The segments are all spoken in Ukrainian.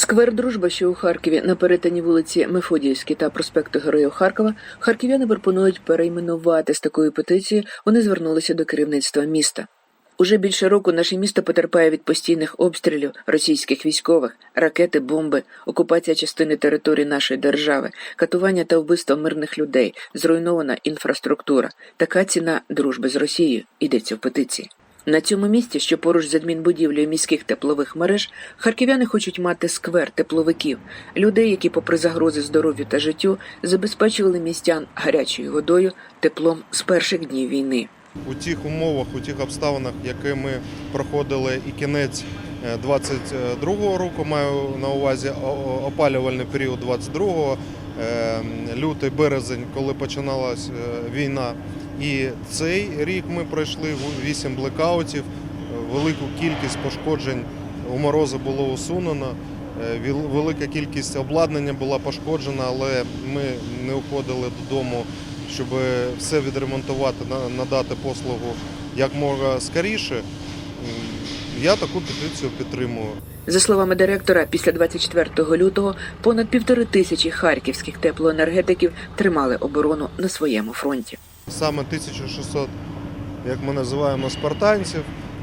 Сквер Дружба, що у Харкові на перетині вулиці Мефодіївській та проспекту Героїв Харкова, харків'яни пропонують перейменувати з такою петицією. Вони звернулися до керівництва міста. Уже більше року наше місто потерпає від постійних обстрілів російських військових, ракети, бомби, окупація частини території нашої держави, катування та вбивство мирних людей, зруйнована інфраструктура. Така ціна дружби з Росією йдеться в петиції. На цьому місці, що поруч з адмінбудівлею міських теплових мереж, харків'яни хочуть мати сквер тепловиків, людей, які, попри загрози здоров'ю та життю, забезпечували містян гарячою водою, теплом з перших днів війни. у тих умовах, у тих обставинах, які ми проходили і кінець 22-го року, маю на увазі опалювальний період 22-го, е, лютий березень, коли починалась е, війна. І цей рік ми пройшли 8 блекаутів, велику кількість пошкоджень у морози було усунено. е, Велика кількість обладнання була пошкоджена, але ми не уходили додому щоб все відремонтувати, надати послугу як можна скоріше. Я таку петицію підтримую. За словами директора, після 24 лютого понад півтори тисячі харківських теплоенергетиків тримали оборону на своєму фронті. Саме 1600, як ми називаємо, спартанців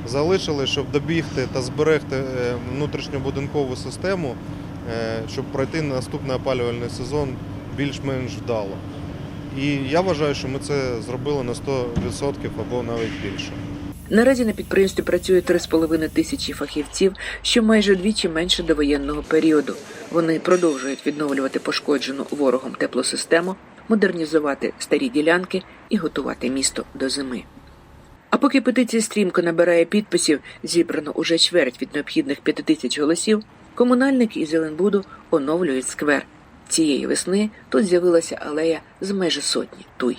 залишили, щоб добігти та зберегти е, внутрішньобудинкову систему, е, щоб пройти наступний опалювальний сезон більш-менш вдало. І я вважаю, що ми це зробили на 100% або навіть більше. Наразі на підприємстві працює 3,5 тисячі фахівців, що майже вдвічі менше до воєнного періоду. Вони продовжують відновлювати пошкоджену ворогом теплосистему, модернізувати старі ділянки і готувати місто до зими. А поки петиція стрімко набирає підписів, зібрано уже чверть від необхідних 5 тисяч голосів, комунальники із Зеленбуду оновлюють сквер. Цієї весни тут з'явилася алея з майже сотні туй.